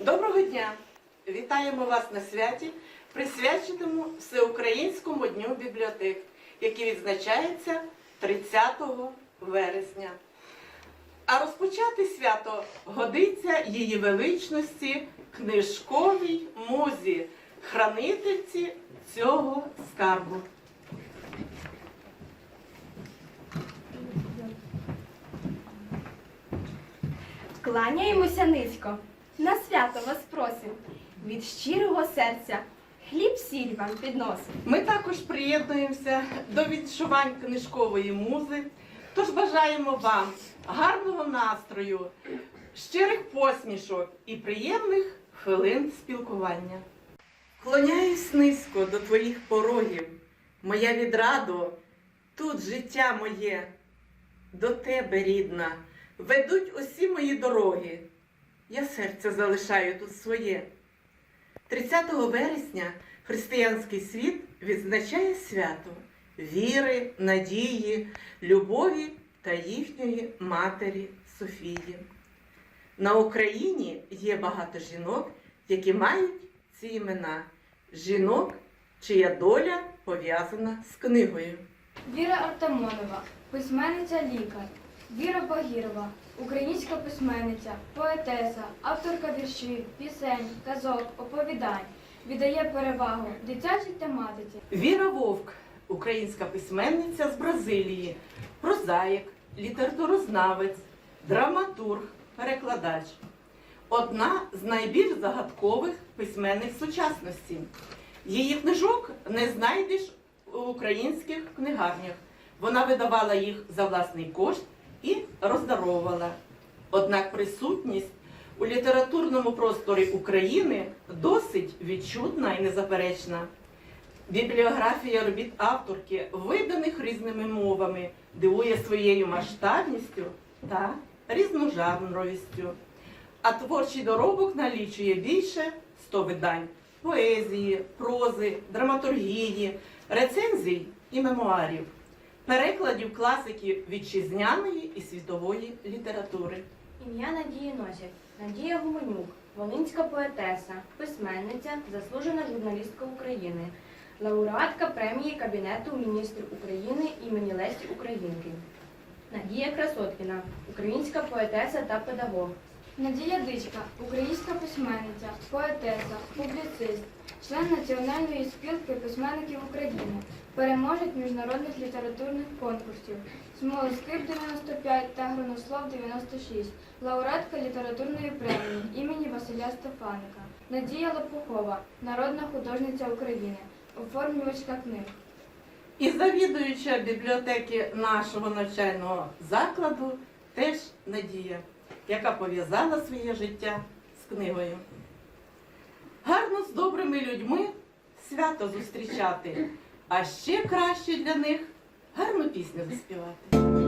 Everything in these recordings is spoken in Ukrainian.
Доброго дня! Вітаємо вас на святі, присвяченому Всеукраїнському дню бібліотек, який відзначається 30 вересня. А розпочати свято годиться її величності книжковій музі, хранительці цього скарбу. Кланяємося низько, на свято вас просим, від щирого серця хліб сіль вам підносим. Ми також приєднуємося до відчувань книжкової музи, тож бажаємо вам гарного настрою, щирих посмішок і приємних хвилин спілкування. Клоняюсь низько до твоїх порогів, моя відрадо, тут життя моє, до тебе, рідна, ведуть усі мої дороги. Я серце залишаю тут своє. 30 вересня християнський світ відзначає свято віри, надії, любові та їхньої матері Софії. На Україні є багато жінок, які мають ці імена. Жінок, чия доля пов'язана з книгою. Віра Артамонова, письменниця лікар. Віра Багірова, українська письменниця, поетеса, авторка віршів, пісень, казок, оповідань. Віддає перевагу дитячій тематиці. Віра Вовк, українська письменниця з Бразилії, прозаїк, літературознавець, драматург, перекладач. Одна з найбільш загадкових письменних сучасності. Її книжок не знайдеш у українських книгарнях. Вона видавала їх за власний кошт і роздаровувала. Однак присутність у літературному просторі України досить відчутна і незаперечна. Бібліографія робіт авторки, виданих різними мовами, дивує своєю масштабністю та різножанровістю. А творчий доробок налічує більше 100 видань поезії, прози, драматургії, рецензій і мемуарів, перекладів класиків вітчизняної і світової літератури. Ім'я Надії Носів. Надія Гуменюк, волинська поетеса, письменниця, заслужена журналістка України, лауреатка премії Кабінету міністрів України імені Лесі Українки. Надія Красоткіна, українська поетеса та педагог. Надія Дичка, українська письменниця, поетеса, публіцист, член Національної спілки письменників України, переможець міжнародних літературних конкурсів, Смолоскип 95 та Гронослов 96, лауреатка літературної премії імені Василя Стефаника, Надія Лопухова, народна художниця України, оформлювачка книг. І завідуюча бібліотеки нашого навчального закладу теж Надія, яка пов'язала своє життя з книгою. З добрими людьми свято зустрічати, а ще краще для них гарну пісню заспівати.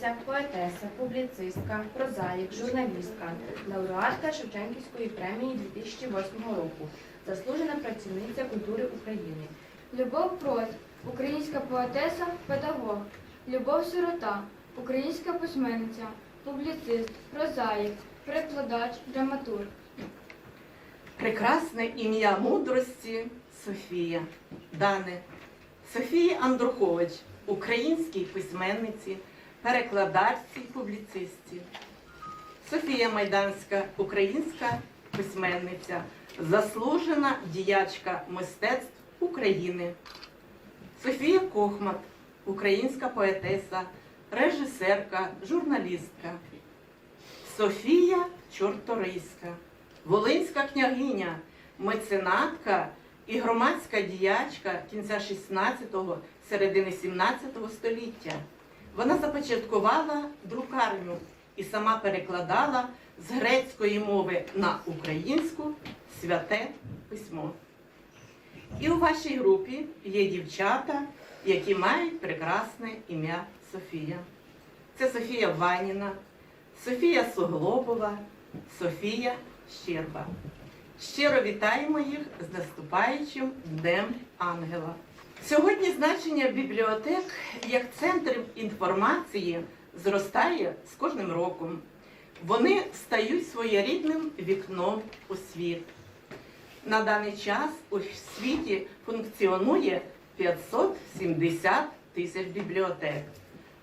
Поетеса, публіцистка, прозаїк, журналістка, лауреатка Шевченківської премії 2008 року, заслужена працівниця культури України. Любов Прось, українська поетеса, педагог. Любов Сирота, українська письменниця, публіцист, прозаїк, перекладач, драматург. Прекрасне ім'я мудрості Софія. Дане. Софія Андрухович, українській письменниці, перекладачці, публіцисті. Софія Майданська, українська письменниця, заслужена діячка мистецтв України. Софія Кохмат, українська поетеса, режисерка, журналістка. Софія Чорторийська, волинська княгиня, меценатка і громадська діячка кінця 16-го, середини 17-го століття. Вона започаткувала друкарню і сама перекладала з грецької мови на українську святе письмо. І у вашій групі є дівчата, які мають прекрасне ім'я Софія. Це Софія Ваніна, Софія Суглобова, Софія Щерба. Щиро вітаємо їх з наступаючим Днем Ангела. Сьогодні значення бібліотек як центрів інформації зростає з кожним роком. Вони стають своєрідним вікном у світ. На даний час у світі функціонує 570 тисяч бібліотек.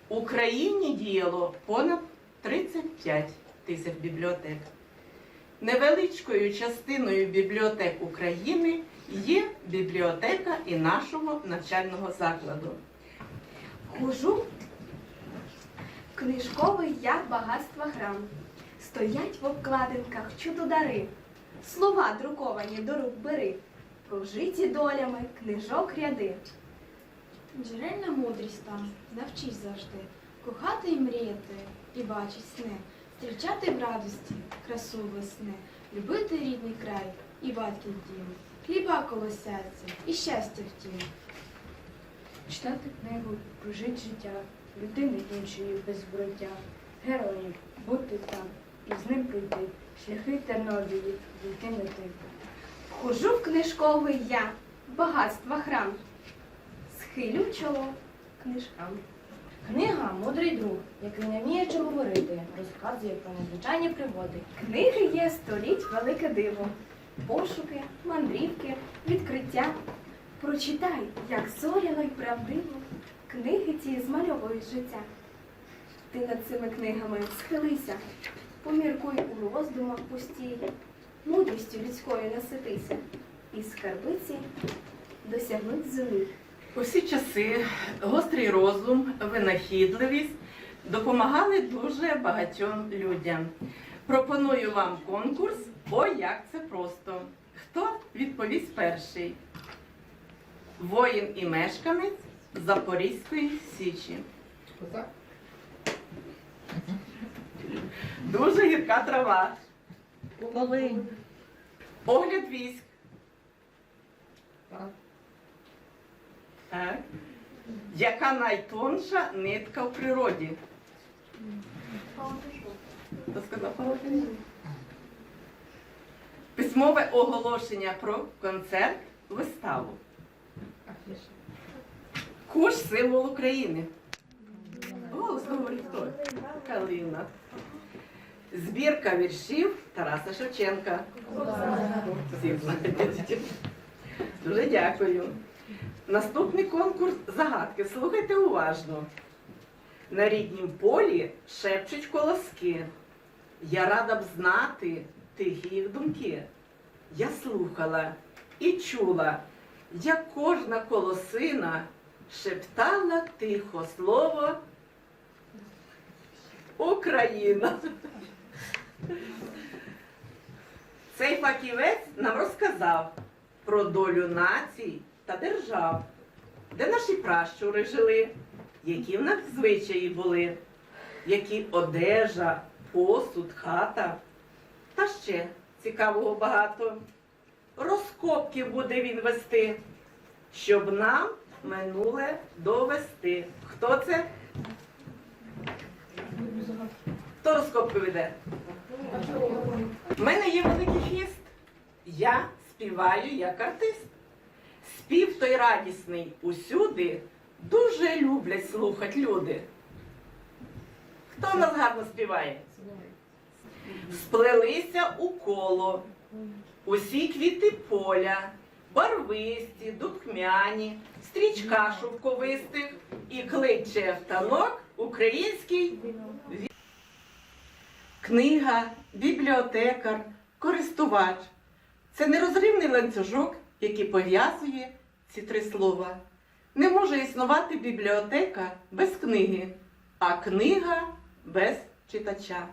В Україні діяло понад 35 тисяч бібліотек. Невеличкою частиною бібліотек України є бібліотека і нашого навчального закладу. Хожу книжковий як багатства храм. Стоять в обкладинках чудодари. Слова друковані до рук бери. Прожиті долями книжок ряди. Джерельна мудрість там, навчись завжди, кохати і мріяти, і бачить сни, зустрічати в радості, красу весни, любити рідний край і батьків дім, хліба коло серця і щастя в тім. Читати книгу, прожити життя, людини іншої без зброття, героїв, бути там і з ним пройти, шляхи терновії, йти не ти. Хожу в книжковий я, багатства храм. Схилю чоло книжкам. Книга мудрий друг, який не вміє чи говорити, розказує про незвичайні пригоди. Книги є століть велике диво. Пошуки, мандрівки, відкриття. Прочитай, як зоряно й правдиво книги ці змальовують життя. Ти над цими книгами схилися, поміркуй у роздумах пустій, мудрістю людською наситися, і скарбиці досягнуть землі. У всі часи гострий розум, винахідливість допомагали дуже багатьом людям. Пропоную вам конкурс О, як це просто. Хто відповість перший? Воїн і мешканець Запорізької Січі. Дуже гірка трава. Волинь. Огляд військ. Так. Яка найтонша нитка в природі? Хто сказав? Письмове оголошення про концерт, виставу. Куш символ України. Голосно говорить хто? Калина. Збірка віршів Тараса Шевченка. Дуже дякую. Наступний конкурс загадки. Слухайте уважно. На ріднім полі шепчуть колоски. Я рада б знати тихі їх думки. Я слухала і чула, як кожна колосина шептала тихо слово Україна. Цей фахівець нам розказав про долю націй та держав, де наші пращури жили, які в нас звичаї були, які одежа, посуд, хата. Та ще цікавого багато. Розкопки буде він вести, щоб нам минуле довести. Хто це? Хто розкопки веде? У мене є великий хіст. Я співаю як артист. Спів той радісний усюди дуже люблять слухати люди. Хто нас гарно співає? Сплелися у коло, усі квіти поля, барвисті, духмяні, стрічка шовковистих і кличе в український Книга, бібліотекар, користувач це нерозривний ланцюжок, який пов'язує ці три слова. Не може існувати бібліотека без книги, а книга без читача.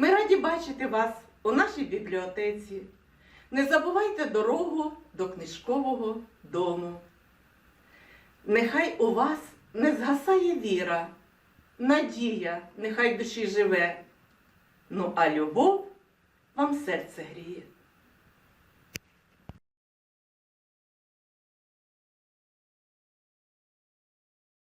Ми раді бачити вас у нашій бібліотеці. Не забувайте дорогу до книжкового дому. Нехай у вас не згасає віра, надія нехай душі живе. Ну а любов вам серце гріє.